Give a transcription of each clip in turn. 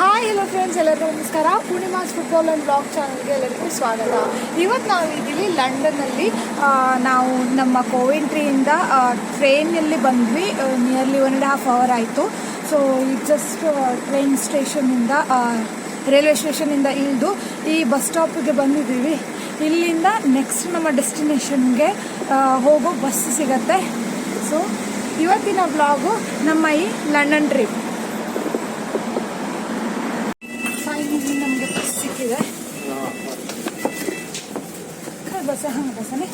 Hi hello friends ಎಲ್ಲರಿಗೂ ನಮಸ್ಕಾರ. Poornima's football and blog ಚಾನಲ್ಗೆ ಎಲ್ಲರಿಗೂ ಸ್ವಾಗತ. ಇವತ್ತು ನಾವು ಇದ್ದೀವಿ ಲಂಡನ್ನಲ್ಲಿ. ನಾವು ನಮ್ಮ ಕೋವಿಂಟ್ರಿಯಿಂದ ಟ್ರೈನಲ್ಲಿ ಬಂದ್ವಿ. Nearly one and half hour ಆಯಿತು. ಸೊ ಜಸ್ಟ್ ಟ್ರೈನ್ ಸ್ಟೇಷನಿಂದ ರೈಲ್ವೆ ಸ್ಟೇಷನಿಂದ ಇಳಿದು ಈ ಬಸ್ ಸ್ಟಾಪಿಗೆ ಬಂದಿದ್ದೀವಿ. ಇಲ್ಲಿಂದ ನೆಕ್ಸ್ಟ್ ನಮ್ಮ ಡೆಸ್ಟಿನೇಷನ್ಗೆ ಹೋಗೋ ಬಸ್ ಸಿಗತ್ತೆ. ಸೊ ಇವತ್ತಿನ ಬ್ಲಾಗು ನಮ್ಮ ಈ ಲಂಡನ್ ಟ್ರಿಪ್ ಫೈನಲಿ ನಮಗೆ ಬಸ್ ಸಿಕ್ಕಿದೆ ಖಾಲಿ ಬಸ್ ಹಂಗೆ ಬಸ್ಸನೇ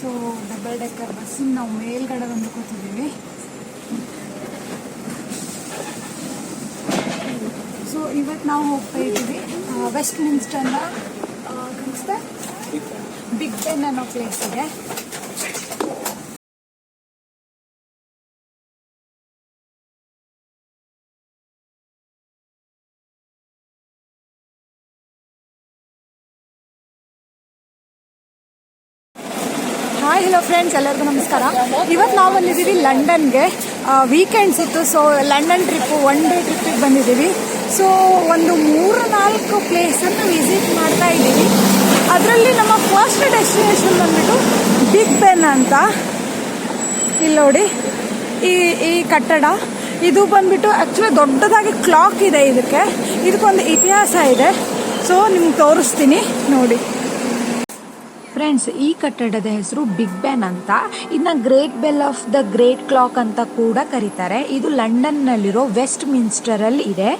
ಸೊ ಡಬಲ್ ಡೆಕ್ಕರ್ ಬಸ್ಸಿನ ನಾವು ಮೇಲ್ಗಡೆ ಬಂದು ಕೂತಿದ್ದೀವಿ. ಸೊ ಇವತ್ತು ನಾವು ಹೋಗ್ತಾ ಇದ್ದೀವಿ ವೆಸ್ಟ್ ಮಿನ್ಸ್ಟರ್ನ ಬಿಗ್ ಬೆನ್ ಅನ್ನೋ ಪ್ಲೇಸ್ ಹಾಯ್ ಹಲೋ ಫ್ರೆಂಡ್ಸ್ ಎಲ್ಲರಿಗೂ ನಮಸ್ಕಾರ. ಇವತ್ತು ನಾವು ಬಂದಿದ್ದೀವಿ ಲಂಡನ್ಗೆ. ವೀಕೆಂಡ್ಸ್ ಇತ್ತು so London trip one day ಟ್ರಿಪ್ಪಿಗೆ ಬಂದಿದ್ದೀವಿ. ಸೊ ಒಂದು ಮೂರು ನಾಲ್ಕು ಪ್ಲೇಸನ್ನು ವಿಸಿಟ್ ಮಾಡ್ತಾ ಇದ್ದೀವಿ. ಅದರಲ್ಲಿ ನಮ್ಮ ಫಸ್ಟ್ ಡೆಸ್ಟಿನೇಷನ್ ಬಂದ್ಬಿಟ್ಟು ಬಿಗ್ ಬೆನ್ ಅಂತ. ಇಲ್ಲಿ ನೋಡಿ, ಈ ಈ ಕಟ್ಟಡ. ಇದು ಬಂದ್ಬಿಟ್ಟು ಆ್ಯಕ್ಚುಲಿ ದೊಡ್ಡದಾಗಿ ಕ್ಲಾಕ್ ಇದೆ ಇದಕ್ಕೆ. ಇದಕ್ಕೊಂದು ಇತಿಹಾಸ ಇದೆ. ಸೊ ನಿಮ್ಗೆ ತೋರಿಸ್ತೀನಿ. ನೋಡಿ. ಫ್ರೆಂಡ್ಸ್, ಈ ಕಟ್ಟಡದ ಹೆಸರು ಬಿಗ್ ಬ್ಯಾನ್ ಅಂತ. ಇದನ್ನ great bell of the great clock ಅಂತ ಕೂಡ ಕರೀತಾರೆ. ಇದು ಲಂಡನ್ ನಲ್ಲಿರೋ ವೆಸ್ಟ್ ಮಿನ್ಸ್ಟರಲ್ಲಿ ಇದೆ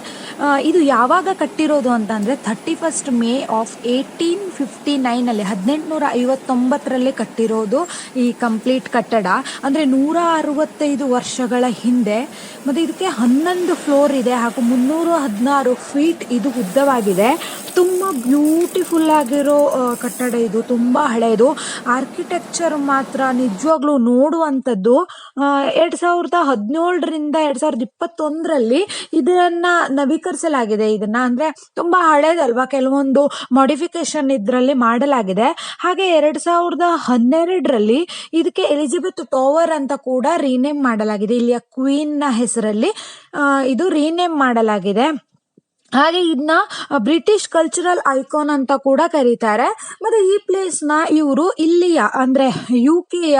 ಇದು ಯಾವಾಗ ಕಟ್ಟಿರೋದು ಅಂತಂದರೆ thirty first May of eighteen fifty ನೈನಲ್ಲಿ, ಹದಿನೆಂಟುನೂರ ಐವತ್ತೊಂಬತ್ತರಲ್ಲಿ ಕಟ್ಟಿರೋದು ಈ ಕಂಪ್ಲೀಟ್ ಕಟ್ಟಡ. ಅಂದ್ರೆ ನೂರ ಅರವತ್ತೈದು ವರ್ಷಗಳ ಹಿಂದೆ, ಮತ್ತೆ ಇದಕ್ಕೆ ಹನ್ನೊಂದು ಫ್ಲೋರ್ ಇದೆ, ಹಾಗೂ ಮುನ್ನೂರ ಹದಿನಾರು ಫೀಟ್ ಇದು ಉದ್ದವಾಗಿದೆ. ತುಂಬಾ ಬ್ಯೂಟಿಫುಲ್ ಆಗಿರೋ ಕಟ್ಟಡ ಇದು. ತುಂಬ ಹಳೆಯದು ಆರ್ಕಿಟೆಕ್ಚರ್ ಮಾತ್ರ ನಿಜವಾಗ್ಲೂ ನೋಡುವಂಥದ್ದು ಎರಡು ಸಾವಿರದ ಹದಿನೇಳರಿಂದ ಎರಡು ಸಾವಿರದ ಇಪ್ಪತ್ತೊಂದರಲ್ಲಿ ಇದನ್ನ ನವೀಕರಿಸಲಾಗಿದೆ. ಇದನ್ನ ಅಂದರೆ ತುಂಬ ಹಳೇದಲ್ವಾ? ಕೆಲವೊಂದು ಮಾಡಿಫಿಕೇಶನ್ ಇದರಲ್ಲಿ ಮಾಡಲಾಗಿದೆ. ಹಾಗೆ ಎರಡು ಸಾವಿರದ ಹನ್ನೆರಡರಲ್ಲಿ ಇದಕ್ಕೆ ಎಲಿಜಬೆತ್ ಟವರ್ ಅಂತ ಕೂಡ ರೀನೇಮ್ ಮಾಡಲಾಗಿದೆ. ಇಲ್ಲಿಯ ಕ್ವೀನ್ನ ಹೆಸರಲ್ಲಿ ಇದು ರೀನೇಮ್ ಮಾಡಲಾಗಿದೆ. ಹಾಗೆ ಇದನ್ನ ಬ್ರಿಟಿಷ್ ಕಲ್ಚರಲ್ ಐಕಾನ್ ಅಂತ ಕೂಡ ಕರೀತಾರೆ. ಮತ್ತೆ ಈ ಪ್ಲೇಸ್ನ ಇವರು ಇಲ್ಲಿಯ, ಅಂದ್ರೆ ಯು ಕೆಯ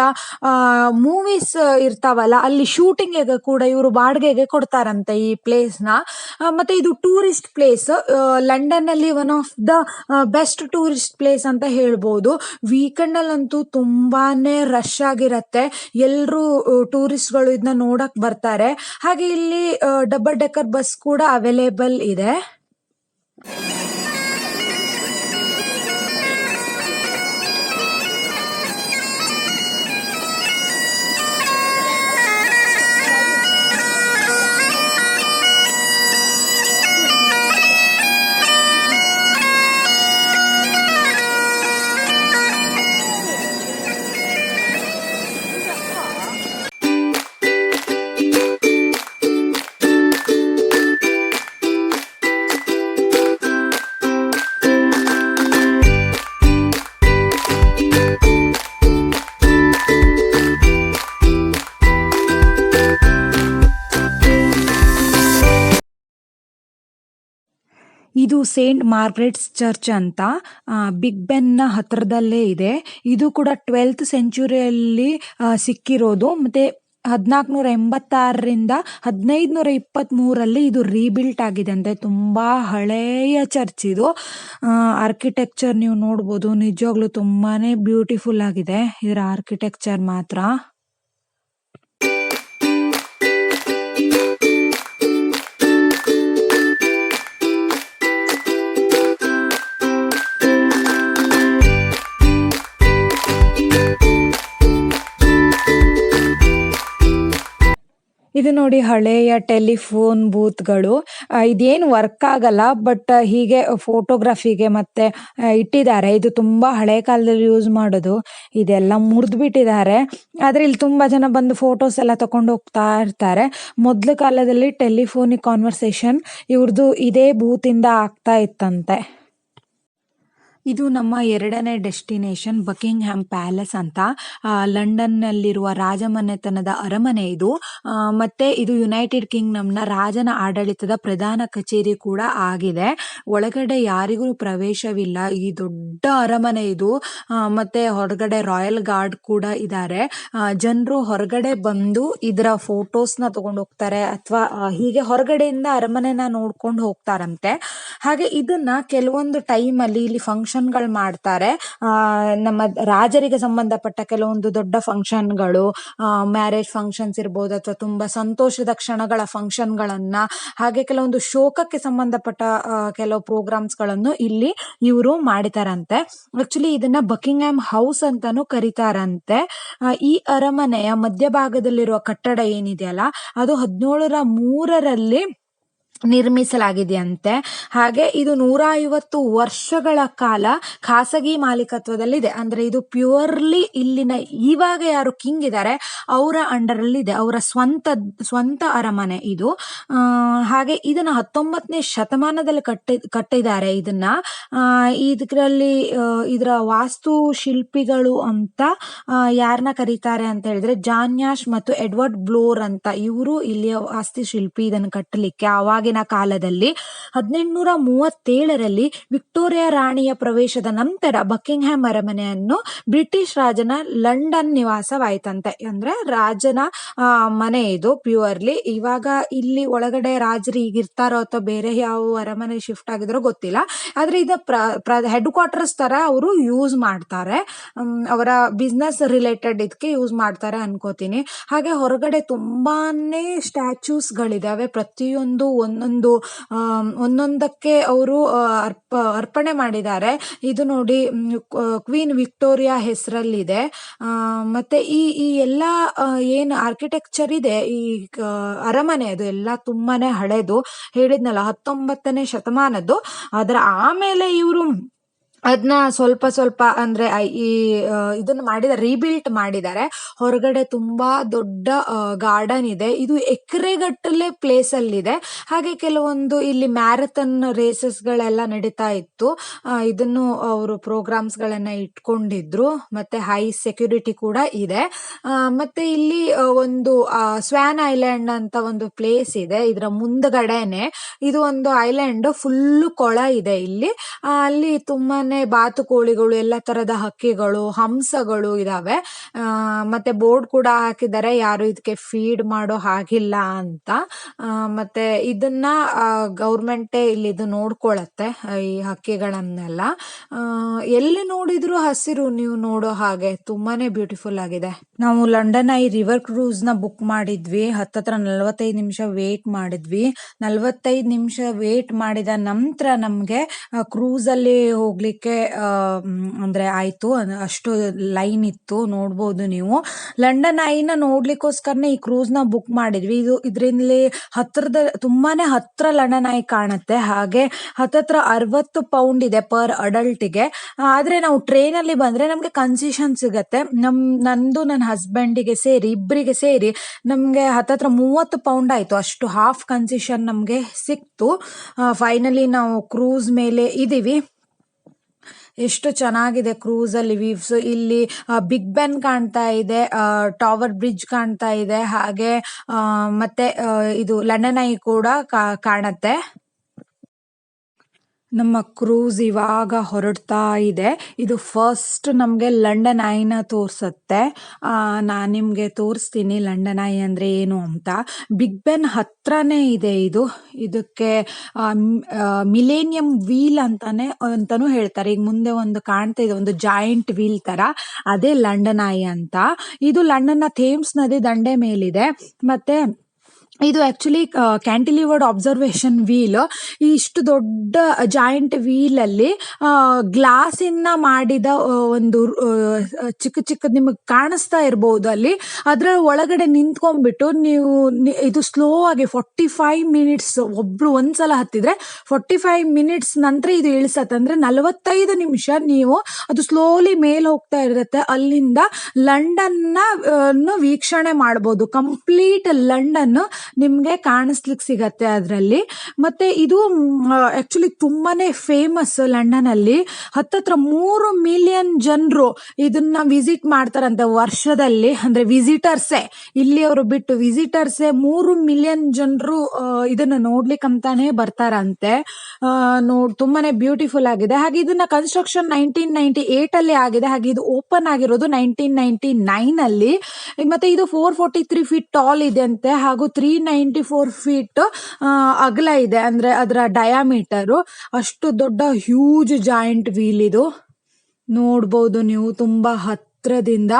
ಮೂವೀಸ್ ಇರ್ತಾವಲ್ಲ, ಅಲ್ಲಿ ಶೂಟಿಂಗಿಗೆ ಕೂಡ ಇವರು ಬಾಡಿಗೆಗೆ ಕೊಡ್ತಾರಂತೆ ಈ ಪ್ಲೇಸ್ನ ಮತ್ತೆ ಇದು ಟೂರಿಸ್ಟ್ ಪ್ಲೇಸ್ ಲಂಡನ್ ಅಲ್ಲಿ one of the best tourist place ಅಂತ ಹೇಳ್ಬೋದು. ವೀಕೆಂಡ್ ಅಲ್ಲಂತೂ ತುಂಬಾನೇ ರಶ್ ಆಗಿರತ್ತೆ. ಎಲ್ಲರೂ ಟೂರಿಸ್ಟ್ಗಳು ಇದನ್ನ ನೋಡಕ್ ಬರ್ತಾರೆ. ಹಾಗೆ ಇಲ್ಲಿ ಡಬಲ್ ಡೆಕ್ಕರ್ ಬಸ್ ಕೂಡ ಅವೈಲೇಬಲ್ ಇದೆ. Thank you. ಇದು ಸೇಂಟ್ ಮಾರ್ಗ್ರೆಟ್ಸ್ ಚರ್ಚ್ ಅಂತ ಬಿಗ್ ಬಿಗ್ ಬೆನ್ನ ಹತ್ರದಲ್ಲೇ ಇದೆ. ಇದು ಕೂಡ ಟ್ವೆಲ್ತ್ ಸೆಂಚುರಿಯಲ್ಲಿ ಸಿಕ್ಕಿರೋದು. ಮತ್ತೆ ಹದಿನಾಲ್ಕುನೂರ ಎಂಬತ್ತಾರರಿಂದ ಹದಿನೈದುನೂರ ಇಪ್ಪತ್ತ್ಮೂರಲ್ಲಿ ಇದು ರೀಬಿಲ್ಟ್ ಆಗಿದೆ ಅಂತೆ. ತುಂಬ ಹಳೆಯ ಚರ್ಚ್ ಇದು. ಆರ್ಕಿಟೆಕ್ಚರ್ ನೀವು ನೋಡ್ಬೋದು. ನಿಜವಾಗ್ಲೂ ತುಂಬಾ ಬ್ಯೂಟಿಫುಲ್ ಆಗಿದೆ ಇದರ ಆರ್ಕಿಟೆಕ್ಚರ್ ಮಾತ್ರ. ಇದು ನೋಡಿ ಹಳೆಯ ಟೆಲಿಫೋನ್ ಬೂತ್ಗಳು. ಇದೇನು ವರ್ಕ್ ಆಗಲ್ಲ, ಬಟ್ ಹೀಗೆ ಫೋಟೋಗ್ರಫಿಗೆ ಮತ್ತೆ ಇಟ್ಟಿದ್ದಾರೆ. ಇದು ತುಂಬಾ ಹಳೆ ಕಾಲದಲ್ಲಿ ಯೂಸ್ ಮಾಡೋದು. ಇದೆಲ್ಲ ಮುರಿದು ಬಿಟ್ಟಿದ್ದಾರೆ ಆದ್ರೆ ಇಲ್ಲಿ ತುಂಬಾ ಜನ ಬಂದು ಫೋಟೋಸ್ ಎಲ್ಲ ತಕೊಂಡು ಹೋಗ್ತಾ ಇರ್ತಾರೆ. ಮೊದ್ಲ ಕಾಲದಲ್ಲಿ ಟೆಲಿಫೋನಿಕ್ ಕಾನ್ವರ್ಸೇಷನ್ ಇವ್ರದ್ದು ಇದೇ ಇಂದ ಆಗ್ತಾ ಇತ್ತಂತೆ. ಇದು ನಮ್ಮ ಎರಡನೇ ಡೆಸ್ಟಿನೇಷನ್ ಬಕಿಂಗ್ಹ್ಯಾಮ್ ಪ್ಯಾಲೇಸ್ ಅಂತ ಲಂಡನ್ ಲಂಡನ್ನಲ್ಲಿರುವ ರಾಜಮನೆತನದ ಅರಮನೆ ಇದು. ಮತ್ತೆ ಇದು ಯುನೈಟೆಡ್ ಕಿಂಗ್ಡಮ್ನ ರಾಜನ ಆಡಳಿತದ ಪ್ರಧಾನ ಕಚೇರಿ ಕೂಡ ಆಗಿದೆ. ಒಳಗಡೆ ಯಾರಿಗೂ ಪ್ರವೇಶವಿಲ್ಲ. ಈ ದೊಡ್ಡ ಅರಮನೆ ಇದು. ಮತ್ತೆ ಹೊರಗಡೆ ರಾಯಲ್ ಗಾರ್ಡ್ ಕೂಡ ಇದ್ದಾರೆ ಜನರು ಹೊರಗಡೆ ಬಂದು ಇದರ ಫೋಟೋಸ್ನ ತಗೊಂಡು ಹೋಗ್ತಾರೆ ಅಥವಾ ಹೀಗೆ ಹೊರಗಡೆಯಿಂದ ಅರಮನೆನ ನೋಡ್ಕೊಂಡು ಹೋಗ್ತಾರಂತೆ. ಹಾಗೆ ಇದನ್ನ ಕೆಲವೊಂದು ಟೈಮಲ್ಲಿ ಇಲ್ಲಿ ಫಂಕ್ಷನ್ಗಳು ಮಾಡ್ತಾರೆ. ಆ, ನಮ್ಮ ರಾಜರಿಗೆ ಸಂಬಂಧಪಟ್ಟ ಕೆಲವೊಂದು ದೊಡ್ಡ ಫಂಕ್ಷನ್ಗಳು ಮ್ಯಾರೇಜ್ ಫಂಕ್ಷನ್ಸ್ ಇರ್ಬೋದು ಅಥವಾ ತುಂಬಾ ಸಂತೋಷದ ಕ್ಷಣಗಳ ಫಂಕ್ಷನ್ಗಳನ್ನ ಹಾಗೆ ಕೆಲವೊಂದು ಶೋಕಕ್ಕೆ ಸಂಬಂಧಪಟ್ಟ ಕೆಲವು ಪ್ರೋಗ್ರಾಮ್ಸ್ಗಳನ್ನು ಇಲ್ಲಿ ಇವರು ಮಾಡಿತಾರಂತೆ. ಆಕ್ಚುಲಿ ಇದನ್ನ ಬಕಿಂಗ್ಹ್ಯಾಮ್ ಹೌಸ್ ಅಂತಾನು ಕರೀತಾರಂತೆ. ಈ ಅರಮನೆಯ ಮಧ್ಯಭಾಗದಲ್ಲಿರುವ ಕಟ್ಟಡ ಏನಿದೆಯಲ್ಲ ಅದು ಹದಿನೇಳರ ಮೂರರಲ್ಲಿ ನಿರ್ಮಿಸಲಾಗಿದೆಯಂತೆ. ಹಾಗೆ ಇದು ನೂರ ಐವತ್ತು ವರ್ಷಗಳ ಕಾಲ ಖಾಸಗಿ ಮಾಲೀಕತ್ವದಲ್ಲಿದೆ. ಅಂದ್ರೆ ಇದು ಪ್ಯೂರ್ಲಿ ಇಲ್ಲಿನ ಇವಾಗ ಯಾರು ಕಿಂಗ್ ಇದ್ದಾರೆ ಅವರ ಅಂಡರ್ ಅಲ್ಲಿ ಇದೆ ಅವರ ಸ್ವಂತ ಸ್ವಂತ ಅರಮನೆ ಇದು. ಹಾಗೆ ಇದನ್ನ ಹತ್ತೊಂಬತ್ತನೇ ಶತಮಾನದಲ್ಲಿ ಕಟ್ಟಿ, ಕಟ್ಟಿದ್ದಾರೆ ಇದನ್ನ. ಇದರಲ್ಲಿ ಇದರ ವಾಸ್ತು ಶಿಲ್ಪಿಗಳು ಅಂತ ಯಾರನ್ನ ಕರೀತಾರೆ ಅಂತ ಹೇಳಿದ್ರೆ ಜಾನ್ಯಾಶ್ ಮತ್ತು ಎಡ್ವರ್ಡ್ ಬ್ಲೋರ್ ಅಂತ ಇವರು ಇಲ್ಲಿಯ ವಾಸ್ತುಶಿಲ್ಪಿ ಇದನ್ನು ಕಟ್ಟಲಿಕ್ಕೆ ಆವಾಗಿನ ಕಾಲದಲ್ಲಿ ಹದಿನೆಂಟುನೂರ ಮೂವತ್ತೇಳರಲ್ಲಿ ವಿಕ್ಟೋರಿಯಾ ರಾಣಿಯ ಪ್ರವೇಶದ ನಂತರ ಬಕಿಂಗ್ಹ್ಯಾಮ್ ಅರಮನೆಯನ್ನು ಬ್ರಿಟಿಷ್ ರಾಜನ ಲಂಡನ್ ನಿವಾಸವಾಯ್ತಂತೆ. ಅಂದ್ರೆ ರಾಜನ ಮನೆ ಇದು ಪ್ಯೂರ್ಲಿ. ಇವಾಗ ಇಲ್ಲಿ ಒಳಗಡೆ ರಾಜರು ಈಗ ಇರ್ತಾರೋ ಅಥವಾ ಬೇರೆ ಯಾವ ಅರಮನೆ ಶಿಫ್ಟ್ ಆಗಿದ್ರೋ ಗೊತ್ತಿಲ್ಲ. ಆದ್ರೆ ಇದ ಹೆಡ್ ಕ್ವಾರ್ಟರ್ಸ್ ತರ ಅವರು ಯೂಸ್ ಮಾಡ್ತಾರೆ. ಅವರ ಬಿಸ್ನೆಸ್ ರಿಲೇಟೆಡ್ ಇದಕ್ಕೆ ಯೂಸ್ ಮಾಡ್ತಾರೆ ಅನ್ಕೋತೀನಿ. ಹಾಗೆ ಹೊರಗಡೆ ತುಂಬಾನೇ ಸ್ಟ್ಯಾಚ್ಯೂಸ್ ಗಳಿದಾವೆ ಪ್ರತಿಯೊಂದು ಒಂದೊಂದು ಒಂದೊಂದಕ್ಕೆ ಅವರು ಅರ್ಪ, ಅರ್ಪಣೆ ಮಾಡಿದ್ದಾರೆ. ಇದು ನೋಡಿ ಕ್ವೀನ್ ವಿಕ್ಟೋರಿಯಾ ಹೆಸರಲ್ಲಿದೆ. ಮತ್ತೆ ಈ ಈ ಎಲ್ಲ ಏನು ಆರ್ಕಿಟೆಕ್ಚರ್ ಇದೆ, ಈ ಅರಮನೆ ಅದು ಎಲ್ಲ ತುಂಬಾನೇ ಹಳೆದು. ಹೇಳಿದ್ನಲ್ಲ, ಹತ್ತೊಂಬತ್ತನೇ ಶತಮಾನದ್ದು. ಅದರ ಆಮೇಲೆ ಇವರು ಅದನ್ನ ಸ್ವಲ್ಪ ಸ್ವಲ್ಪ ಅಂದ್ರೆ ಈ ಇದನ್ನು ಮಾಡಿದ್ದಾರೆ ರೀಬಿಲ್ಟ್ ಮಾಡಿದ್ದಾರೆ. ಹೊರಗಡೆ ತುಂಬಾ ದೊಡ್ಡ ಗಾರ್ಡನ್ ಇದೆ. ಇದು ಎಕರೆಗಟ್ಟಲೆ ಪ್ಲೇಸ್ ಅಲ್ಲಿದೆ ಹಾಗೆ ಕೆಲವೊಂದು ಇಲ್ಲಿ ಮ್ಯಾರಥನ್ ರೇಸಸ್ ಗಳೆಲ್ಲ ನಡೀತಾ ಇತ್ತು. ಇದನ್ನು ಅವರು ಪ್ರೋಗ್ರಾಮ್ಸ್ ಗಳನ್ನ ಇಟ್ಕೊಂಡಿದ್ರು. ಮತ್ತೆ ಹೈ ಸೆಕ್ಯೂರಿಟಿ ಕೂಡ ಇದೆ. ಮತ್ತೆ ಇಲ್ಲಿ ಒಂದು ಸ್ವ್ಯಾನ್ ಐಲ್ಯಾಂಡ್ ಅಂತ ಒಂದು ಪ್ಲೇಸ್ ಇದೆ. ಇದರ ಮುಂದ್ಗಡೆನೆ. ಇದು ಒಂದು ಐಲ್ಯಾಂಡ್ ಫುಲ್ ಕೊಳ ಇದೆ ಇಲ್ಲಿ. ಅಲ್ಲಿ ಅಲ್ಲಿ ತುಂಬಾನೇ ಬಾತುಕೋಳಿಗಳು, ಎಲ್ಲ ತರದ ಹಕ್ಕಿಗಳು, ಹಂಸಗಳು ಇದಾವೆ. ಮತ್ತೆ ಬೋರ್ಡ್ ಕೂಡ ಹಾಕಿದ್ದಾರೆ. ಯಾರು ಇದಕ್ಕೆ ಫೀಡ್ ಮಾಡೋ ಹಾಗಿಲ್ಲ ಅಂತ. ಮತ್ತೆ ಇದನ್ನ ಗೌರ್ಮೆಂಟೇ ಇಲ್ಲಿ ಇದು ನೋಡ್ಕೊಳತ್ತೆ, ಈ ಹಕ್ಕಿಗಳನ್ನೆಲ್ಲ. ಎಲ್ಲಿ ನೋಡಿದ್ರು ಹಸಿರು ನೀವು ನೋಡೋ ಹಾಗೆ ತುಂಬಾನೇ ಬ್ಯೂಟಿಫುಲ್ ಆಗಿದೆ. ನಾವು ಲಂಡನ್ ಐ ರಿವರ್ ಕ್ರೂಸ್ನ ಬುಕ್ ಮಾಡಿದ್ವಿ. ಹತ್ತತ್ರ ನಲ್ವತ್ತೈದು ನಿಮಿಷ ವೇಟ್ ಮಾಡಿದ್ವಿ. ನಲವತ್ತೈದು ನಿಮಿಷ ವೇಟ್ ಮಾಡಿದ ನಂತರ ನಮ್ಗೆ ಕ್ರೂಸ್ ಅಲ್ಲಿ ಹೋಗ್ಲಿಕ್ಕೆ ಮ್, ಅಂದ್ರೆ ಆಯ್ತು ಅಷ್ಟು ಲೈನ್ ಇತ್ತು ನೋಡ್ಬೋದು ನೀವು. ಲಂಡನ್ ಐನ ನೋಡ್ಲಿಕ್ಕೋಸ್ಕರನೇ ಈ ಕ್ರೂಸ್ನ ಬುಕ್ ಮಾಡಿದ್ವಿ. ಇದು ಇದರಲ್ಲಿ ಹತ್ರದ ತುಂಬಾನೇ ಹತ್ರ ಲಂಡನ್ ಐ ಕಾಣುತ್ತೆ. ಹಾಗೆ ಹತ್ತತ್ರ ಅರವತ್ತು ಪೌಂಡ್ ಇದೆ ಪರ್ ಅಡಲ್ಟ್ಗೆ. ಆದ್ರೆ ನಾವು ಟ್ರೈನ್ ಅಲ್ಲಿ ಬಂದ್ರೆ ನಮ್ಗೆ ಕನ್ಸೆಷನ್ ಸಿಗತ್ತೆ. ನಮ್ ನಂದು ನನ್ನ ಹಸ್ಬೆಂಡಿಗೆ ಸೇರಿ ಇಬ್ಬರಿಗೆ ಸೇರಿ ನಮ್ಗೆ ಹತ್ತತ್ರ ಮೂವತ್ತು ಪೌಂಡ್ ಆಯ್ತು. ಅಷ್ಟು ಹಾಫ್ ಕನ್ಸೆಷನ್ ನಮ್ಗೆ ಸಿಕ್ತು. ಫೈನಲಿ ನಾವು ಕ್ರೂಸ್ ಮೇಲೆ ಇದೀವಿ. ಎಷ್ಟು ಚೆನ್ನಾಗಿದೆ ಕ್ರೂಸ್ ಅಲ್ಲಿ ವೀವ್ಸ್ ಇಲ್ಲಿ ಬಿಗ್ ಬೆನ್ ಕಾಣ್ತಾ ಇದೆ ಟವರ್ ಬ್ರಿಡ್ಜ್ ಕಾಣ್ತಾ ಇದೆ, ಹಾಗೆ ಮತ್ತೆ ಇದು ಲಂಡನ್ ಐ ಕೂಡ ಕಾಣುತ್ತೆ. ಕಾಣತ್ತೆ ನಮ್ಮ ಕ್ರೂಸ್ ಇವಾಗ ಹೊರಡ್ತಾ ಇದೆ. ಇದು ಫಸ್ಟ್ ನಮಗೆ ಲಂಡನ್ ಐನ ತೋರಿಸುತ್ತೆ. ನಾನು ನಿಮಗೆ ತೋರಿಸ್ತೀನಿ ಲಂಡನ್ ಐ ಅಂದರೆ ಏನು ಅಂತ. ಬಿಗ್ ಬೆನ್ ಹತ್ರನೇ ಇದೆ ಇದು. ಇದಕ್ಕೆ ಮಿಲೇನಿಯಂ ವೀಲ್ ಅಂತಾನೆ ಅಂತಲೂ ಹೇಳ್ತಾರೆ. ಈಗ ಮುಂದೆ ಒಂದು ಕಾಣ್ತಾ ಇದೆ, ಒಂದು ಜಾಯಿಂಟ್ ವೀಲ್ ತರ. ಅದೇ ಲಂಡನ್ ಐ ಅಂತ. ಇದು ಲಂಡನ್ನ ಥೇಮ್ಸ್ ನದಿ ದಂಡೆ ಮೇಲಿದೆ. ಮತ್ತೆ ಇದು ಆ್ಯಕ್ಚುಲಿ ಕ್ಯಾಂಟಿಲಿವರ್ಡ್ ಅಬ್ಸರ್ವೇಷನ್ ವೀಲ್ ಇಷ್ಟು ದೊಡ್ಡ ಜಾಯಿಂಟ್ ವೀಲಲ್ಲಿ ಅಲ್ಲಿ ಗ್ಲಾಸ್ ಮಾಡಿದ ಒಂದು ಚಿಕ್ಕ ಚಿಕ್ಕ ನಿಮಗೆ ಕಾಣಿಸ್ತಾ ಇರಬಹುದು ಅಲ್ಲಿ. ಅದರ ಒಳಗಡೆ ನಿಂತ್ಕೊಂಡ್ಬಿಟ್ಟು ನೀವು ಇದು ಸ್ಲೋ ಆಗಿ ಫೋರ್ಟಿ ಫೈವ್ ಮಿನಿಟ್ಸ್ ಒಬ್ರು ಒಂದ್ಸಲ ಹತ್ತಿದ್ರೆ ಫೋರ್ಟಿ ಫೈವ್ ಮಿನಿಟ್ಸ್ ನಂತರ ಇದು ಇಳಿಸತ್ತೆ. ಅಂದ್ರೆ ನಲವತ್ತೈದು ನಿಮಿಷ ನೀವು ಅದು ಸ್ಲೋಲಿ ಮೇಲೆ ಹೋಗ್ತಾ ಇರುತ್ತೆ. ಅಲ್ಲಿಂದ ಲಂಡನ್ನ ವೀಕ್ಷಣೆ ಮಾಡಬಹುದು ಕಂಪ್ಲೀಟ್ ಲಂಡನ್ ನಿಮಗೆ ಕಾಣಿಸ್ಲಿಕ್ಕೆ ಸಿಗತ್ತೆ ಅದರಲ್ಲಿ. ಮತ್ತೆ ಇದು ಆಕ್ಚುಲಿ ತುಂಬಾನೇ ಫೇಮಸ್ ಲಂಡನ್ ಅಲ್ಲಿ ಹತ್ತತ್ರ ಮೂರು ಮಿಲಿಯನ್ ಜನರು ಇದನ್ನ ವಿಸಿಟ್ ಮಾಡ್ತಾರಂತೆ ವರ್ಷದಲ್ಲಿ. ಅಂದ್ರೆ ವಿಸಿಟರ್ಸೇ ಇಲ್ಲಿ ಅವರು ಬಿಟ್ಟು ವಿಸಿಟರ್ಸೇ ಮೂರು ಮಿಲಿಯನ್ ಜನರು ಇದನ್ನ ನೋಡ್ಲಿಕ್ಕೆ ಅಂತಾನೆ ಬರ್ತಾರಂತೆ. ನೋಡ್, ತುಂಬಾನೇ ಬ್ಯೂಟಿಫುಲ್ ಆಗಿದೆ. ಹಾಗೆ ಇದನ್ನ ಕನ್ಸ್ಟ್ರಕ್ಷನ್ ನೈನ್ಟೀನ್ ನೈನ್ಟಿ ಏಟ್ ಅಲ್ಲಿ ಆಗಿದೆ. ಹಾಗೆ ಇದು ಓಪನ್ ಆಗಿರೋದು ನೈನ್ಟೀನ್ ನೈನ್ಟಿ ನೈನ್ ಅಲ್ಲಿ. ಮತ್ತೆ ಇದು four forty three feet tall ಇದೆ ಅಂತೆ. ಹಾಗೂ ತ್ರೀ ನೈಂಟಿ ಫೋರ್ ಫೀಟ್ ಅಗಲ ಇದೆ. ಅಂದ್ರೆ ಅದರ ಡಯಾಮೀಟರು ಅಷ್ಟು ದೊಡ್ಡ ಹ್ಯೂಜ್ ಜಾಯಿಂಟ್ ವೀಲ್ ಇದು. ನೋಡ್ಬೋದು ನೀವು ತುಂಬಾ ಹತ್ರದಿಂದ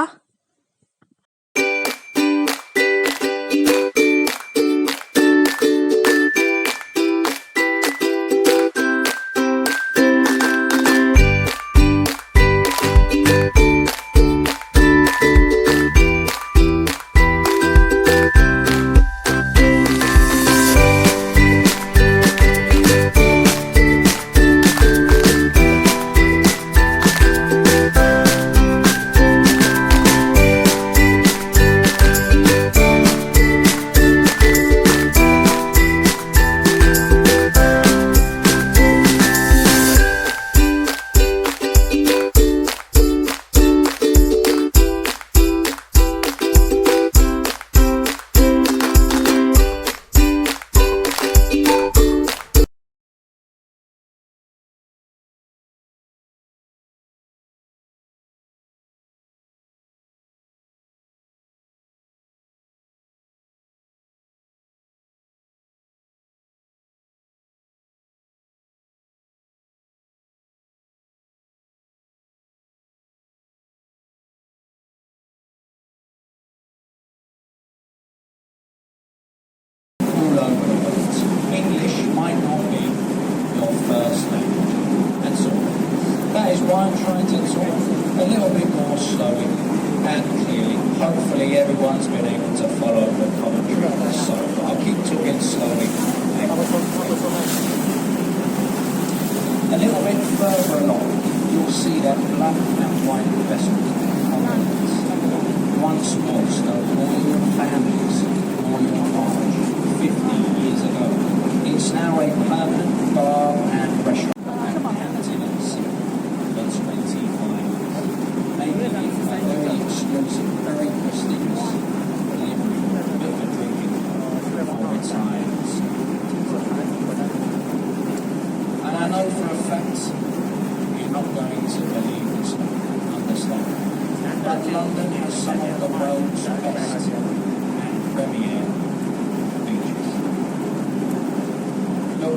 I'm trying to talk a little bit more slowly and clearly. Hopefully everyone's been able to follow the commentary.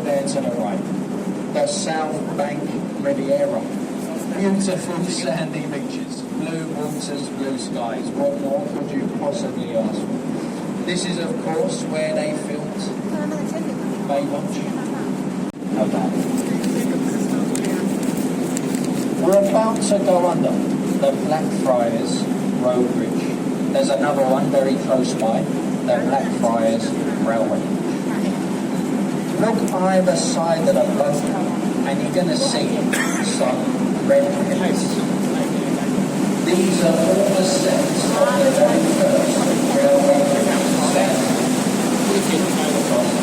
There to the right, the South Bank Riviera. Beautiful sandy beaches, blue waters, blue skies. What more could you possibly ask for? This is, of course, where they filmed Baywatch. No. We're about to go under the Blackfriars Road Bridge. There's another one very close by, the Blackfriars Railway. Look either side of the road and you're going to see some red pillars. These are all the sets of the very first railway bridge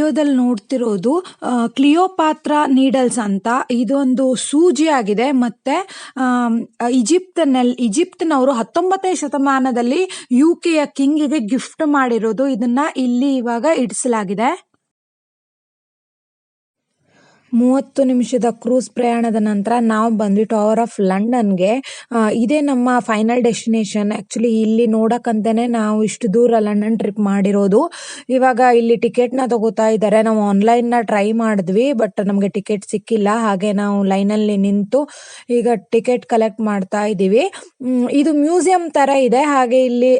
ವಿಡಿಯೋದಲ್ಲಿ ನೋಡ್ತಿರೋದು Cleopatra needles ಅಂತ. ಇದೊಂದು ಸೂಜಿ ಆಗಿದೆ. ಮತ್ತೆ ಈಜಿಪ್ಟ್ನಲ್ಲಿ ಈಜಿಪ್ಟ್ನವರು ಹತ್ತೊಂಬತ್ತನೇ ಶತಮಾನದಲ್ಲಿ you ಕೆಯ ಕಿಂಗಿಗೆ gift ಮಾಡಿರೋದು. ಇದನ್ನ ಇಲ್ಲಿ ಇವಾಗ ಇಡಿಸಲಾಗಿದೆ. ಮೂವತ್ತು ನಿಮಿಷದ ಕ್ರೂಸ್ ಪ್ರಯಾಣದ ನಂತರ ನಾವು ಬಂದ್ವಿ ಟವರ್ ಆಫ್ ಲಂಡನ್ಗೆ ಇದೇ ನಮ್ಮ ಫೈನಲ್ ಡೆಸ್ಟಿನೇಷನ್ ಆ್ಯಕ್ಚುಲಿ ಇಲ್ಲಿ ನೋಡಕ್ಕಂತಾನೆ ನಾವು ಇಷ್ಟು ದೂರ ಲಂಡನ್ ಟ್ರಿಪ್ ಮಾಡಿರೋದು. ಇವಾಗ ಇಲ್ಲಿ ಟಿಕೆಟ್ನ ತಗೋತಾ ಇದ್ದಾರೆ. ನಾವು ಆನ್ಲೈನ್ನ ಟ್ರೈ ಮಾಡಿದ್ವಿ ಬಟ್ ನಮಗೆ ಟಿಕೆಟ್ ಸಿಕ್ಕಿಲ್ಲ. ಹಾಗೆ ನಾವು ಲೈನಲ್ಲಿ ನಿಂತು ಈಗ ಟಿಕೆಟ್ ಕಲೆಕ್ಟ್ ಮಾಡ್ತಾ ಇದ್ದೀವಿ. ಇದು ಮ್ಯೂಸಿಯಂ ಥರ ಇದೆ. ಹಾಗೆ ಇಲ್ಲಿ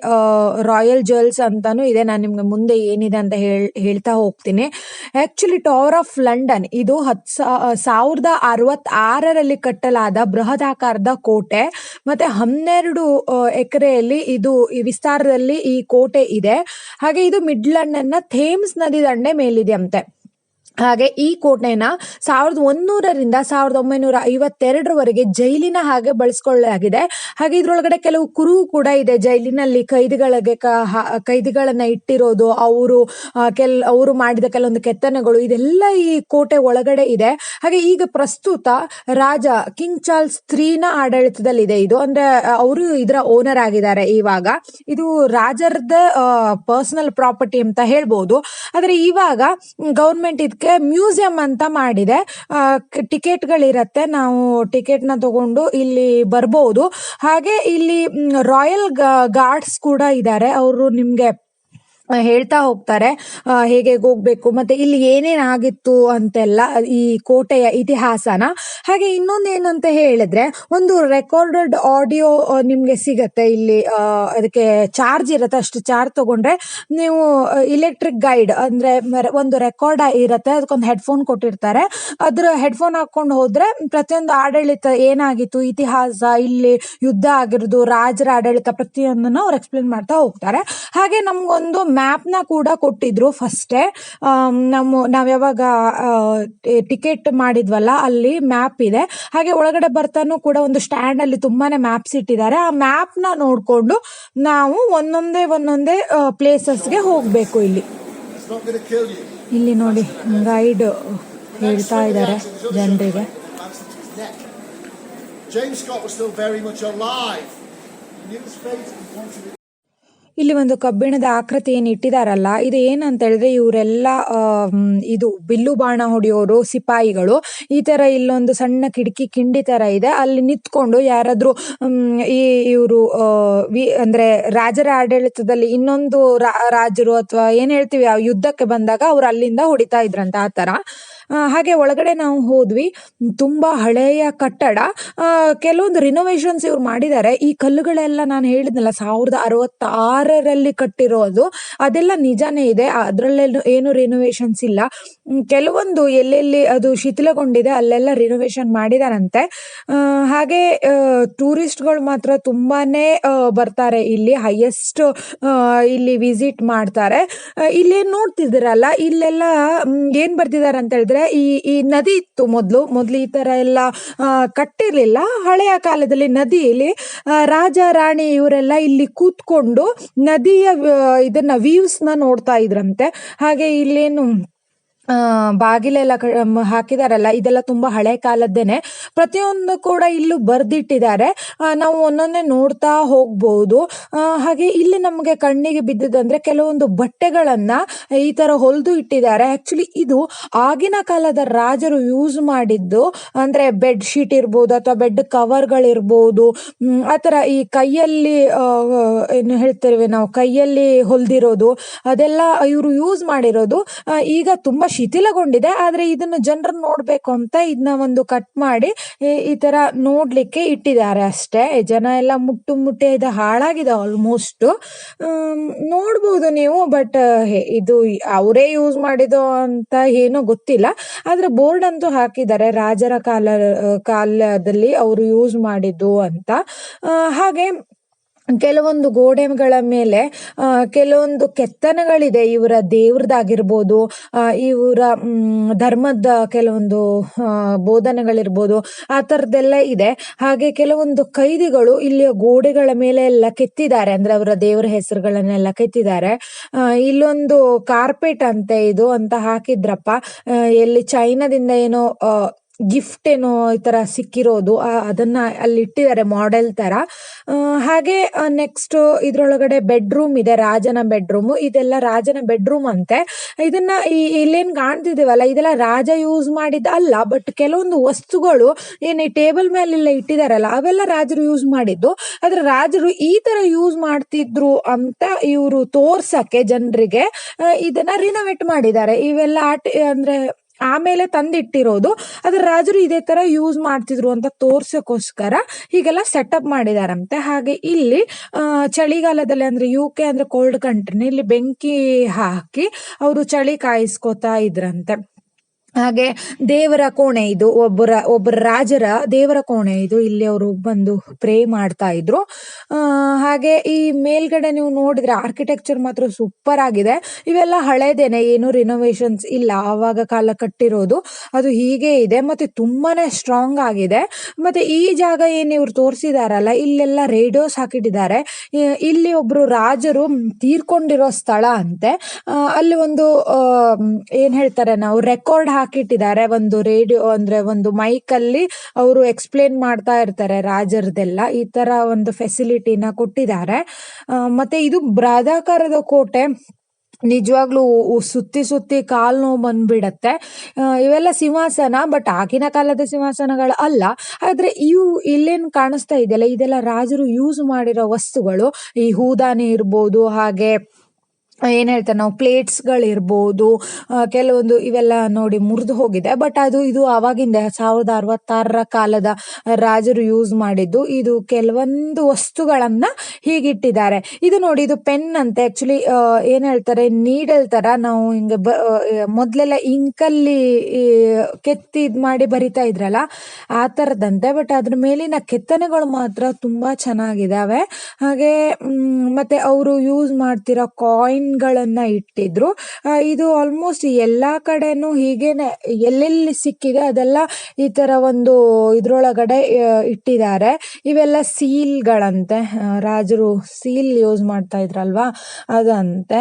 ರಾಯಲ್ ಜ್ಯುವೆಲ್ಸ್ ಅಂತಾನು ಇದೆ. ನಾನು ನಿಮಗೆ ಮುಂದೆ ಏನಿದೆ ಅಂತ ಹೇಳ್, ಹೇಳ್ತಾ ಹೋಗ್ತೀನಿ. ಆ್ಯಕ್ಚುಲಿ ಟವರ್ ಆಫ್ ಲಂಡನ್ ಇದು ಹತ್ ಸಾ- ಸಾವಿರದ ಅರವತ್ತಾರರಲ್ಲಿ ಕಟ್ಟಲಾದ ಬೃಹದಾಕಾರದ ಕೋಟೆ, ಮತ್ತೆ ಹನ್ನೆರಡು ಎಕರೆಯಲ್ಲಿ ಇದು ಈ ವಿಸ್ತಾರದಲ್ಲಿ ಈ ಕೋಟೆ ಇದೆ. ಹಾಗೆ ಇದು ಮಿಡ್ಲಂಡನ್ನ ಥೇಮ್ಸ್ ನದಿ ದಂಡೆ ಮೇಲಿದೆ ಅಂತೆ ಹಾಗೆ ಈ ಕೋಟೆನ ಸಾವಿರದ ಒಂದೂರರಿಂದ ಸಾವಿರದ ಒಂಬೈನೂರ ಐವತ್ತೆರಡರವರೆಗೆ ಜೈಲಿನ ಹಾಗೆ ಬಳಸ್ಕೊಳ್ಳಲಾಗಿದೆ. ಹಾಗೆ ಇದ್ರೊಳಗಡೆ ಕೆಲವು ಕುರು ಕೂಡ ಇದೆ. ಜೈಲಿನಲ್ಲಿ ಕೈದಿಗಳಿಗೆ ಕೈದಿಗಳನ್ನ ಇಟ್ಟಿರೋದು, ಅವರು ಕೆಲ್, ಅವರು ಮಾಡಿದ ಕೆಲವೊಂದು ಕೆತ್ತನೆಗಳು, ಇದೆಲ್ಲ ಈ ಕೋಟೆ ಒಳಗಡೆ ಇದೆ. ಹಾಗೆ ಈಗ ಪ್ರಸ್ತುತ ರಾಜ ಕಿಂಗ್ ಚಾರ್ಲ್ಸ್ ತ್ರೀನ ಆಡಳಿತದಲ್ಲಿದೆ ಇದು. ಅಂದ್ರೆ ಅವರು ಇದರ ಓನರ್ ಆಗಿದ್ದಾರೆ ಇವಾಗ. ಇದು ರಾಜರದ ಪರ್ಸನಲ್ ಪ್ರಾಪರ್ಟಿ ಅಂತ ಹೇಳ್ಬೋದು. ಆದ್ರೆ ಇವಾಗ ಗೌರ್ಮೆಂಟ್ ಇದಕ್ಕೆ ಮ್ಯೂಸಿಯಂ ಅಂತ ಮಾಡಿದೆ. ಟಿಕೆಟ್ಗಳಿರತ್ತೆ. ನಾವು ಟಿಕೆಟ್ನ ತಗೊಂಡು ಇಲ್ಲಿ ಬರ್ಬೋದು. ಹಾಗೆ ಇಲ್ಲಿ ರಾಯಲ್ ಗಾರ್ಡ್ಸ್ ಕೂಡ ಇದ್ದಾರೆ. ಅವರು ನಿಮ್ಗೆ ಹೇಳ್ತಾ ಹೋಗ್ತಾರೆ. ಹೇಗೆ ಹೇಗೆ ಹೋಗ್ಬೇಕು, ಮತ್ತೆ ಇಲ್ಲಿ ಏನೇನ್ ಆಗಿತ್ತು ಅಂತೆಲ್ಲ ಈ ಕೋಟೆಯ ಇತಿಹಾಸನ. ಹಾಗೆ ಇನ್ನೊಂದೇನಂತ ಹೇಳಿದ್ರೆ, ಒಂದು ರೆಕಾರ್ಡೆಡ್ ಆಡಿಯೋ ನಿಮ್ಗೆ ಸಿಗತ್ತೆ ಇಲ್ಲಿ ಅದಕ್ಕೆ ಚಾರ್ಜ್ ಇರತ್ತೆ, ಅಷ್ಟು ಚಾರ್ಜ್ ತಗೊಂಡ್ರೆ ನೀವು ಇಲೆಕ್ಟ್ರಿಕ್ ಗೈಡ್ ಅಂದ್ರೆ ಒಂದು ರೆಕಾರ್ಡ್ ಇರತ್ತೆ, ಅದಕ್ಕೊಂದು ಹೆಡ್ಫೋನ್ ಕೊಟ್ಟಿರ್ತಾರೆ. ಅದ್ರ ಹೆಡ್ಫೋನ್ ಹಾಕೊಂಡು ಹೋದ್ರೆ ಪ್ರತಿಯೊಂದು ಆಡಳಿತ ಏನಾಗಿತ್ತು, ಇತಿಹಾಸ, ಇಲ್ಲಿ ಯುದ್ಧ ಆಗಿರೋದು, ರಾಜರ ಆಡಳಿತ ಪ್ರತಿಯೊಂದನ್ನು ಅವ್ರು ಎಕ್ಸ್ಪ್ಲೇನ್ ಮಾಡ್ತಾ ಹೋಗ್ತಾರೆ. ಹಾಗೆ ನಮ್ಗೊಂದು ಮ್ಯಾಪ್ನ ಕೂಡ ಕೊಟ್ಟಿದ್ರು ಫಸ್ಟೇ ನಮ್ಮ, ನಾವ್ ಯಾವಾಗ ಟಿಕೆಟ್ ಮಾಡಿದ್ವಲ್ಲ, ಅಲ್ಲಿ ಮ್ಯಾಪ್ ಇದೆ ಹಾಗೆ ಒಳಗಡೆ ಬರ್ತಾನು ಕೂಡ ಒಂದು ಸ್ಟ್ಯಾಂಡ್ ಅಲ್ಲಿ ತುಂಬಾನೇ ಮ್ಯಾಪ್ಸ್ ಇಟ್ಟಿದ್ದಾರೆ ಆ ಮ್ಯಾಪ್ನ ನೋಡ್ಕೊಂಡು ನಾವು ಒಂದೊಂದೇ ಒಂದೊಂದೇ ಪ್ಲೇಸಸ್ಗೆ ಹೋಗ್ಬೇಕು ಇಲ್ಲಿ. ಇಲ್ಲಿ ನೋಡಿ, ಗೈಡ್ ಹೇಳ್ತಾ ಇದ್ದಾರೆ ಜನರಿಗೆ. James Scott was still very much alive. He knew his fate wanted. ಇಲ್ಲಿ ಒಂದು ಕಬ್ಬಿಣದ ಆಕೃತಿ ಏನು ಇಟ್ಟಿದಾರಲ್ಲ ಇದು ಏನಂತ ಹೇಳಿದ್ರೆ ಇವರೆಲ್ಲ ಇದು ಬಿಲ್ಲು ಬಾಣ ಹೊಡೆಯೋರು ಸಿಪಾಯಿಗಳು. ಈ ತರ ಇಲ್ಲೊಂದು ಸಣ್ಣ ಕಿಟಕಿ ಕಿಂಡಿ ತರ ಇದೆ. ಅಲ್ಲಿ ನಿಂತ್ಕೊಂಡು ಯಾರಾದ್ರೂ ಈ ಇವರು ಅಂದ್ರೆ ರಾಜರ ಆಡಳಿತದಲ್ಲಿ ಇನ್ನೊಂದು ರಾಜರು ಅಥವಾ ಏನ್ ಹೇಳ್ತೀವಿ ಯುದ್ಧಕ್ಕೆ ಬಂದಾಗ ಅವ್ರು ಅಲ್ಲಿಂದ ಹೊಡಿತಾ ಇದ್ರಂತ ಆ ತರ. ಆ, ಹಾಗೆ ಒಳಗಡೆ ನಾವು ಹೋದ್ವಿ. ತುಂಬ ಹಳೆಯ ಕಟ್ಟಡ. ಕೆಲವೊಂದು ರಿನೋವೇಷನ್ಸ್ ಇವ್ರು ಮಾಡಿದ್ದಾರೆ. ಈ ಕಲ್ಲುಗಳೆಲ್ಲ ನಾನು ಹೇಳಿದ್ನಲ್ಲ, ಸಾವಿರದ ಅರವತ್ತಾರರಲ್ಲಿ ಕಟ್ಟಿರೋದು. ಅದೆಲ್ಲ ನಿಜಾನೇ ಇದೆ. ಅದರಲ್ಲೇನು ಏನು ರಿನೋವೇಷನ್ಸ್ ಇಲ್ಲ. ಕೆಲವೊಂದು ಎಲ್ಲೆಲ್ಲಿ ಅದು ಶಿಥಿಲಗೊಂಡಿದೆ, ಅಲ್ಲೆಲ್ಲ ರಿನೋವೇಷನ್ ಮಾಡಿದಾರಂತೆ. ಹಾಗೆ ಟೂರಿಸ್ಟ್ಗಳು ಮಾತ್ರ ತುಂಬಾನೇ ಬರ್ತಾರೆ. ಇಲ್ಲಿ ಹೈಯೆಸ್ಟ್ ಇಲ್ಲಿ ವಿಸಿಟ್ ಮಾಡ್ತಾರೆ. ಇಲ್ಲಿ ಇಲ್ಲೇನ್ ನೋಡ್ತಿದ್ದೀರಲ್ಲ, ಇಲ್ಲೆಲ್ಲ ಏನ್ ಬರ್ತಿದ್ದಾರೆ ಅಂತ ಹೇಳಿದ್ರೆ ಈ ಈ ನದಿ ಇತ್ತು ಮೊದಲು ಮೊದಲು ಈ ತರ ಎಲ್ಲ ಕಟ್ಟಿರಲಿಲ್ಲ. ಹಳೆಯ ಕಾಲದಲ್ಲಿ ನದಿಯಲ್ಲಿ ರಾಜ, ರಾಣಿ ಇವರೆಲ್ಲ ಇಲ್ಲಿ ಕೂತ್ಕೊಂಡು ನದಿಯ ಇದನ್ನ ವ್ಯೂಸ್ನ ನೋಡ್ತಾ ಇದ್ರಂತೆ. ಹಾಗೆ ಇಲ್ಲೇನು ಬಾಗಿಲೆಲ್ಲ ಹಾಕಿದಾರಲ್ಲ, ಇದೆಲ್ಲ ತುಂಬಾ ಹಳೆ ಕಾಲದ್ದೇನೆ. ಪ್ರತಿಯೊಂದು ಕೂಡ ಇಲ್ಲೂ ಬರ್ದಿಟ್ಟಿದ್ದಾರೆ. ನಾವು ಒಂದೊಂದೇ ನೋಡ್ತಾ ಹೋಗ್ಬೋದು. ಹಾಗೆ ಇಲ್ಲಿ ನಮಗೆ ಕಣ್ಣಿಗೆ ಬಿದ್ದಿದಂದ್ರೆ ಕೆಲವೊಂದು ಬಟ್ಟೆಗಳನ್ನ ಈ ತರ ಹೊಲಿದು ಇಟ್ಟಿದ್ದಾರೆ. ಆಕ್ಚುಲಿ ಇದು ಆಗಿನ ಕಾಲದ ರಾಜರು ಯೂಸ್ ಮಾಡಿದ್ದು. ಅಂದ್ರೆ ಬೆಡ್ ಶೀಟ್ ಇರ್ಬೋದು ಅಥವಾ ಬೆಡ್ ಕವರ್ಗಳಿರ್ಬೋದು ಆ ತರ ಈ ಕೈಯಲ್ಲಿ ಏನು ಹೇಳ್ತೇವೆ ನಾವು, ಕೈಯಲ್ಲಿ ಹೊಲ್ದಿರೋದು, ಅದೆಲ್ಲ ಇವರು ಯೂಸ್ ಮಾಡಿರೋದು. ಈಗ ತುಂಬಾ ಶಿಥಿಲಗೊಂಡಿದೆ, ಆದ್ರೆ ಇದನ್ನು ಜನರು ನೋಡ್ಬೇಕು ಅಂತ ಇದನ್ನ ಒಂದು ಕಟ್ ಮಾಡಿ ಈ- ತರ ನೋಡ್ಲಿಕ್ಕೆ ಇಟ್ಟಿದ್ದಾರೆ ಅಷ್ಟೇ. ಜನ ಎಲ್ಲ ಮುಟ್ಟು ಮುಟ್ಟೆ ಇದು ಹಾಳಾಗಿದೆ ಆಲ್ಮೋಸ್ಟ್ ನೋಡ್ಬೋದು ನೀವು ಬಟ್ ಇದು ಅವರೇ ಯೂಸ್ ಮಾಡಿದೋ ಅಂತ ಏನೋ ಗೊತ್ತಿಲ್ಲ. ಆದ್ರೆ ಬೋರ್ಡ್ ಅಂತೂ ಹಾಕಿದ್ದಾರೆ, ರಾಜರ ಕಾಲ, ಕಾಲದಲ್ಲಿ ಅವರು ಯೂಸ್ ಮಾಡಿದ್ದು ಅಂತ. ಹಾಗೆ ಕೆಲವೊಂದು ಗೋಡೆಗಳ ಮೇಲೆ ಕೆಲವೊಂದು ಕೆತ್ತನೆಗಳಿದೆ. ಇವರ ದೇವ್ರದ್ದಾಗಿರ್ಬೋದು ಇವರ ಧರ್ಮದ ಕೆಲವೊಂದು ಬೋಧನೆಗಳಿರ್ಬೋದು, ಆ ಥರದ್ದೆಲ್ಲ ಇದೆ. ಹಾಗೆ ಕೆಲವೊಂದು ಕೈದಿಗಳು ಇಲ್ಲಿಯ ಗೋಡೆಗಳ ಮೇಲೆ ಎಲ್ಲ ಕೆತ್ತಿದ್ದಾರೆ. ಅಂದ್ರೆ ಅವರ ದೇವರ ಹೆಸರುಗಳನ್ನೆಲ್ಲ ಕೆತ್ತಿದ್ದಾರೆ. ಇಲ್ಲೊಂದು ಕಾರ್ಪೆಟ್ ಅಂತೆ ಇದು ಅಂತ ಹಾಕಿದ್ರಪ್ಪ. ಎಲ್ಲಿ ಚೈನಾದಿಂದ ಏನೋ ಗಿಫ್ಟ್ ಏನೋ ಈ ತರ ಸಿಕ್ಕಿರೋದು ಅದನ್ನ ಅಲ್ಲಿ ಇಟ್ಟಿದ್ದಾರೆ ಮಾಡೆಲ್ ತರ. ಹಾಗೆ ನೆಕ್ಸ್ಟ್ ಇದ್ರೊಳಗಡೆ ಬೆಡ್ರೂಮ್ ಇದೆ, ರಾಜನ ಬೆಡ್ರೂಮ್ ಇದೆಲ್ಲ ರಾಜನ ಬೆಡ್ರೂಮ್ ಅಂತೆ. ಇದನ್ನ ಈ, ಇಲ್ಲೇನ್ ಕಾಣ್ತಿದೀವಲ್ಲ, ಇದೆಲ್ಲ ರಾಜ ಯೂಸ್ ಮಾಡಿದ್ದ ಅಲ್ಲ ಬಟ್ ಕೆಲವೊಂದು ವಸ್ತುಗಳು ಏನ್ ಈ ಟೇಬಲ್ ಮೇಲೆಲ್ಲ ಇಟ್ಟಿದಾರಲ್ಲ, ಅವೆಲ್ಲ ರಾಜರು ಯೂಸ್ ಮಾಡಿದ್ದು. ಆದ್ರೆ ರಾಜರು ಈ ತರ ಯೂಸ್ ಮಾಡ್ತಿದ್ರು ಅಂತ ಇವರು ತೋರ್ಸಕ್ಕೆ ಜನರಿಗೆ ಇದನ್ನ ರಿನೋವೇಟ್ ಮಾಡಿದ್ದಾರೆ. ಇವೆಲ್ಲ ಆರ್ಟ್ ಅಂದ್ರೆ ಆಮೇಲೆ ತಂದಿಟ್ಟಿರೋದು. ಅದ್ರ ರಾಜರು ಇದೇ ತರ ಯೂಸ್ ಮಾಡ್ತಿದ್ರು ಅಂತ ತೋರ್ಸಕ್ಕೋಸ್ಕರ ಹೀಗೆಲ್ಲ ಸೆಟಪ್ ಮಾಡಿದಾರಂತೆ. ಹಾಗೆ ಇಲ್ಲಿ ಚಳಿಗಾಲದಲ್ಲಿ ಅಂದ್ರೆ ಯು ಕೆ ಅಂದ್ರೆ ಕೋಲ್ಡ್ ಕಂಟ್ರಿನ ಇಲ್ಲಿ ಬೆಂಕಿ ಹಾಕಿ ಅವರು ಚಳಿ ಕಾಯಿಸ್ಕೊತಾ ಇದ್ರಂತೆ. ಹಾಗೆ ದೇವರ ಕೋಣೆ ಇದು, ಒಬ್ಬರ ಒಬ್ಬರ ರಾಜರ ದೇವರ ಕೋಣೆ ಇದು, ಇಲ್ಲಿ ಅವರು ಬಂದು ಪ್ರೇ ಮಾಡ್ತಾ ಇದ್ರು. ಹಾಗೆ ಈ ಮೇಲ್ಗಡೆ ನೀವು ನೋಡಿದ್ರೆ ಆರ್ಕಿಟೆಕ್ಚರ್ ಮಾತ್ರ ಸೂಪರ್ ಆಗಿದೆ. ಇವೆಲ್ಲ ಹಳೇದೇನೆ, ಏನು ರಿನೋವೇಷನ್ಸ್ ಇಲ್ಲ, ಆವಾಗ ಕಾಲ ಕಟ್ಟಿರೋದು, ಅದು ಹೀಗೆ ಇದೆ, ಮತ್ತೆ ತುಂಬಾನೇ ಸ್ಟ್ರಾಂಗ್ ಆಗಿದೆ. ಮತ್ತೆ ಈ ಜಾಗ ಏನು ಇವ್ರು ತೋರಿಸಿದಾರಲ್ಲ, ಇಲ್ಲೆಲ್ಲ ರೇಡಿಯೋಸ್ ಹಾಕಿಟ್ಟಿದ್ದಾರೆ. ಇಲ್ಲಿ ಒಬ್ರು ರಾಜರು ತೀರ್ಕೊಂಡಿರೋ ಸ್ಥಳ ಅಂತೆ. ಅಲ್ಲಿ ಒಂದು ಏನ್ ಹೇಳ್ತಾರೆ ನಾವು ರೆಕಾರ್ಡ್ ಹಾಕಿಟ್ಟಿದ್ದಾರೆ. ಒಂದು ರೇಡಿಯೋ ಅಂದ್ರೆ ಒಂದು ಮೈಕ್ ಅಲ್ಲಿ ಅವರು ಎಕ್ಸ್ಪ್ಲೇನ್ ಮಾಡ್ತಾ ಇರ್ತಾರೆ ರಾಜರದೆಲ್ಲ. ಈ ತರ ಒಂದು ಫೆಸಿಲಿಟಿನ ಕೊಟ್ಟಿದ್ದಾರೆ. ಮತ್ತೆ ಇದು ಬ್ರಾಧಾಕಾರದ ಕೋಟೆ. ನಿಜವಾಗ್ಲೂ ಸುತ್ತಿ ಸುತ್ತಿ ಕಾಲ್ ನೋವು ಬಂದ್ಬಿಡತ್ತೆ. ಇವೆಲ್ಲ ಸಿಂಹಾಸನ ಬಟ್ ಆಗಿನ ಕಾಲದ ಸಿಂಹಾಸನಗಳು ಅಲ್ಲ. ಆದ್ರೆ ಇವು ಇಲ್ಲೇನು ಕಾಣಿಸ್ತಾ ಇದೆಯಲ್ಲ, ಇದೆಲ್ಲ ರಾಜರು ಯೂಸ್ ಮಾಡಿರೋ ವಸ್ತುಗಳು. ಈ ಹೂದಾನಿ ಇರ್ಬೋದು, ಹಾಗೆ ಏನ್ ಹೇಳ್ತಾರೆ ನಾವು ಪ್ಲೇಟ್ಸ್ಗಳಿರ್ಬೋದು ಕೆಲವೊಂದು ಇವೆಲ್ಲ ನೋಡಿ ಮುರಿದು ಹೋಗಿದೆ. ಬಟ್ ಅದು, ಇದು ಅವಾಗಿಂದ ಸಾವಿರದ ಅರವತ್ತಾರರ ಕಾಲದ ರಾಜರು ಯೂಸ್ ಮಾಡಿದ್ದು. ಇದು ಕೆಲವೊಂದು ವಸ್ತುಗಳನ್ನ ಹೀಗಿಟ್ಟಿದ್ದಾರೆ. ಇದು ನೋಡಿ, ಇದು ಪೆನ್ ಅಂತೆ. ಆಕ್ಚುಲಿ ಏನ್ ಹೇಳ್ತಾರೆ ನೀಡಲ್ ತರ ನಾವು ಹಿಂಗೆ ಬ ಮೊದಲೆಲ್ಲ ಇಂಕಲ್ಲಿ ಕೆತ್ತಿ ಇದ್ ಮಾಡಿ ಬರಿತಾ ಇದ್ರಲ್ಲ, ಆ ತರದಂತೆ. ಬಟ್ ಅದ್ರ ಮೇಲಿನ ಕೆತ್ತನೆಗಳು ಮಾತ್ರ ತುಂಬಾ ಚೆನ್ನಾಗಿದಾವೆ. ಹಾಗೆ ಮತ್ತೆ ಅವರು ಯೂಸ್ ಮಾಡ್ತಿರೋ ಕಾಯಿನ್ಗಳನ್ನ ಇಟ್ಟಿದ್ರು. ಇದು ಆಲ್ಮೋಸ್ಟ್ ಎಲ್ಲ ಕಡೆನೂ ಹೀಗೇನೆ ಎಲ್ಲೆಲ್ಲಿ ಸಿಕ್ಕಿದೆ ಅದೆಲ್ಲ ಈ ತರ ಒಂದು ಇದ್ರೊಳಗಡೆ ಇಟ್ಟಿದ್ದಾರೆ. ಇವೆಲ್ಲ ಸೀಲ್ಗಳಂತೆ. ರಾಜರು ಸೀಲ್ ಯೂಸ್ ಮಾಡ್ತಾ ಇದ್ರಲ್ವಾ? ಅದಂತೆ.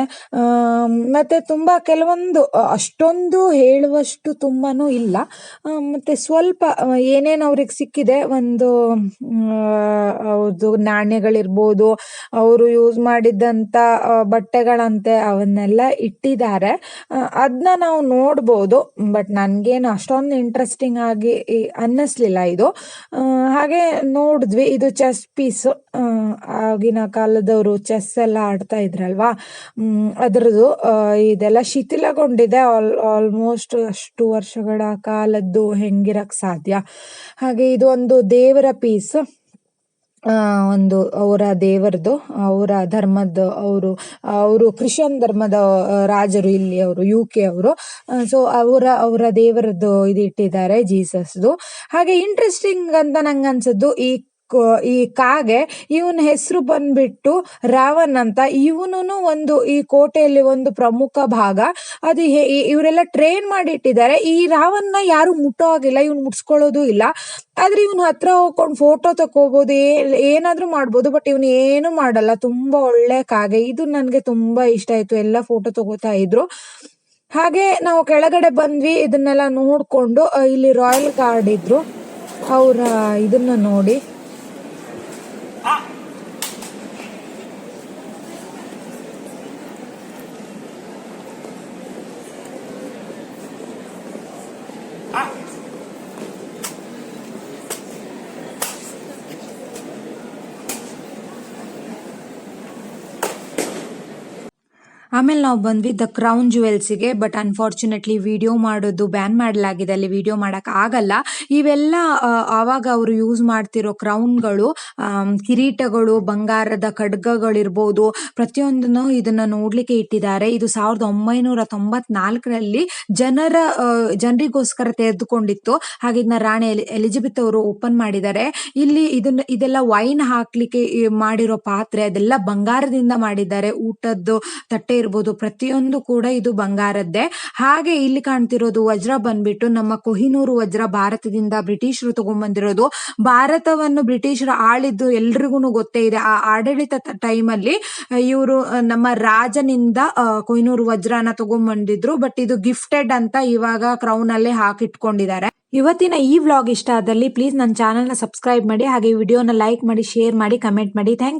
ಮತ್ತೆ ತುಂಬಾ ಕೆಲವೊಂದು ಅಷ್ಟೊಂದು ಹೇಳುವಷ್ಟು ತುಂಬಾನು ಇಲ್ಲ. ಮತ್ತೆ ಸ್ವಲ್ಪ ಏನೇನು ಅವ್ರಿಗೆ ಸಿಕ್ಕಿದೆ ಒಂದು ಅವ್ರದ್ದು ನಾಣ್ಯಗಳಿರ್ಬೋದು ಅವರು ಯೂಸ್ ಮಾಡಿದ್ದಂತ ಆ, ಬಟ್ಟೆಗಳಂತೆ ಅವನ್ನೆಲ್ಲ ಇಟ್ಟಿದ್ದಾರೆ. ಅದನ್ನ ನಾವು ನೋಡ್ಬೋದು, ಬಟ್ ನನಗೇನು ಅಷ್ಟೊಂದು ಇಂಟ್ರೆಸ್ಟಿಂಗ್ ಆಗಿ ಅನ್ನಿಸ್ಲಿಲ್ಲ ಇದು. ಹಾಗೆ ನೋಡಿದ್ವಿ, ಇದು ಚೆಸ್ ಪೀಸ್ ಆಗಿನ ಕಾಲದವರು ಚೆಸ್ ಎಲ್ಲ ಆಡ್ತಾ ಇದ್ರಲ್ವಾ? ಅದರದು ಇದೆಲ್ಲ ಶಿಥಿಲಗೊಂಡಿದೆ, ಆಲ್ ಆಲ್ಮೋಸ್ಟ್ ಅಷ್ಟು ವರ್ಷಗಳ ಕಾಲದ್ದು ಹೆಂಗಿರಕ್ಕೆ ಸಾಧ್ಯ? ಹಾಗೆ ಇದು ಒಂದು ದೇವರ ಪೀಸ್ ಒಂದು ಅವರ ದೇವರದು, ಅವರ ಧರ್ಮದ ಅವರು ಅವರು ಕ್ರಿಶ್ಚಿಯನ್ ಧರ್ಮದ ರಾಜರು ಇಲ್ಲಿ ಅವರು ಯು ಕೆ ಅವರು. ಸೊ ಅವರ ಅವರ ದೇವರದ್ದು ಇದು ಇಟ್ಟಿದ್ದಾರೆ ಜೀಸಸ್ದು. ಹಾಗೆ ಇಂಟ್ರೆಸ್ಟಿಂಗ್ ಅಂತ ನಂಗೆ ಅನ್ಸದ್ದು ಈ ಈ ಕಾಗೆ ಇವನ ಹೆಸರು ಬಂದ್ಬಿಟ್ಟು ರಾವಣ್ ಅಂತ. ಇವನು ಒಂದು ಈ ಕೋಟೆಯಲ್ಲಿ ಒಂದು ಪ್ರಮುಖ ಭಾಗ. ಅದು ಇವರೆಲ್ಲ ಟ್ರೈನ್ ಮಾಡಿಟ್ಟಿದ್ದಾರೆ. ಈ ರಾವಣ್ನ ಯಾರು ಮುಟ್ಟೋ ಆಗಿಲ್ಲ ಇವ್ನು ಮುಟ್ಸ್ಕೊಳ್ಳೋದು ಇಲ್ಲ. ಆದ್ರೆ ಇವನ್ ಹತ್ರ ಹೋಗ್ಕೊಂಡು ಫೋಟೋ ತಕೋಬಹುದು ಏನಾದ್ರೂ ಮಾಡ್ಬೋದು ಬಟ್ ಇವನು ಏನು ಮಾಡಲ್ಲ. ತುಂಬಾ ಒಳ್ಳೆ ಕಾಗೆ. ಇದು ನನ್ಗೆ ತುಂಬಾ ಇಷ್ಟ ಆಯ್ತು. ಎಲ್ಲ ಫೋಟೋ ತಗೋತಾ ಇದ್ರು. ಹಾಗೆ ನಾವು ಕೆಳಗಡೆ ಬಂದ್ವಿ. ಇದನ್ನೆಲ್ಲ ನೋಡ್ಕೊಂಡು ಇಲ್ಲಿ ರಾಯಲ್ ಗಾರ್ಡ್ ಇದ್ರು. ಅವರ, ಇದನ್ನ ನೋಡಿ. Ah! ಆಮೇಲೆ ನಾವು ಬಂದ್ವಿ ದ ಕ್ರೌನ್ ಜುವೆಲ್ಸಿಗೆ, ಬಟ್ ಅನ್ಫಾರ್ಚುನೇಟ್ಲಿ ವಿಡಿಯೋ ಮಾಡೋದು ಬ್ಯಾನ್ ಮಾಡಲಾಗಿದೆ. ಅಲ್ಲಿ ವಿಡಿಯೋ ಮಾಡಕ್ ಆಗಲ್ಲ. ಇವೆಲ್ಲ ಆವಾಗ ಅವರು ಯೂಸ್ ಮಾಡ್ತಿರೋ ಕ್ರೌನ್ಗಳು ಕಿರೀಟಗಳು, ಬಂಗಾರದ ಖಡ್ಗಗಳಿರ್ಬೋದು, ಪ್ರತಿಯೊಂದನ್ನು ಇದನ್ನ ನೋಡ್ಲಿಕ್ಕೆ ಇಟ್ಟಿದ್ದಾರೆ. ಇದು ಸಾವಿರದ ಒಂಬೈನೂರ ತೊಂಬತ್ನಾಲ್ಕರಲ್ಲಿ ಜನರ ಜನರಿಗೋಸ್ಕರ ತೆರೆದುಕೊಂಡಿತ್ತು ಹಾಗೆ ಇದನ್ನ ರಾಣಿ ಎಲಿ- ಎಲಿಜಬೆತ್ ಅವರು ಓಪನ್ ಮಾಡಿದ್ದಾರೆ. ಇಲ್ಲಿ ಇದನ್ನ, ಇದೆಲ್ಲ ವೈನ್ ಹಾಕ್ಲಿಕ್ಕೆ ಮಾಡಿರೋ ಪಾತ್ರೆ, ಅದೆಲ್ಲ ಬಂಗಾರದಿಂದ ಮಾಡಿದ್ದಾರೆ. ಊಟದ್ದು, ತಟ್ಟೆ ಇರ್ಬೋದು. ಪ್ರತಿಯೊಂದು ಕೂಡ ಇದು ಬಂಗಾರದ್ದೇ. ಹಾಗೆ ಇಲ್ಲಿ ಕಾಣ್ತಿರೋದು ವಜ್ರ ಬಂದ್ಬಿಟ್ಟು ನಮ್ಮ ಕೊಹಿನೂರು ವಜ್ರ ಭಾರತದಿಂದ ಬ್ರಿಟಿಷರು ತಗೊಂಡ್ಬಂದಿರೋದು ಭಾರತವನ್ನು ಬ್ರಿಟಿಷರು ಆಳಿದ್ದು ಎಲ್ರಿಗೂ ಗೊತ್ತೇ ಇದೆ. ಆ ಆಡಳಿತ ಟೈಮಲ್ಲಿ ಇವರು ನಮ್ಮ ರಾಜನಿಂದ ಕೊಹಿನೂರು ವಜ್ರನ ತಗೊಂಡ್ಬಂದಿದ್ರು ಬಟ್ ಇದು ಗಿಫ್ಟೆಡ್ ಅಂತ ಇವಾಗ ಕ್ರೌನ್ ಅಲ್ಲಿ ಹಾಕಿಟ್ಕೊಂಡಿದ್ದಾರೆ. ಇವತ್ತಿನ ಈ ವ್ಲಾಗ್ ಇಷ್ಟ ಆದಲ್ಲಿ ಪ್ಲೀಸ್ ನನ್ನ ಚಾನೆಲ್ನ ಸಬ್ಸ್ಕ್ರೈಬ್ ಮಾಡಿ, ಹಾಗೆ ವಿಡಿಯೋನ ಲೈಕ್ ಮಾಡಿ, ಶೇರ್ ಮಾಡಿ, ಕಮೆಂಟ್ ಮಾಡಿ. Thank you.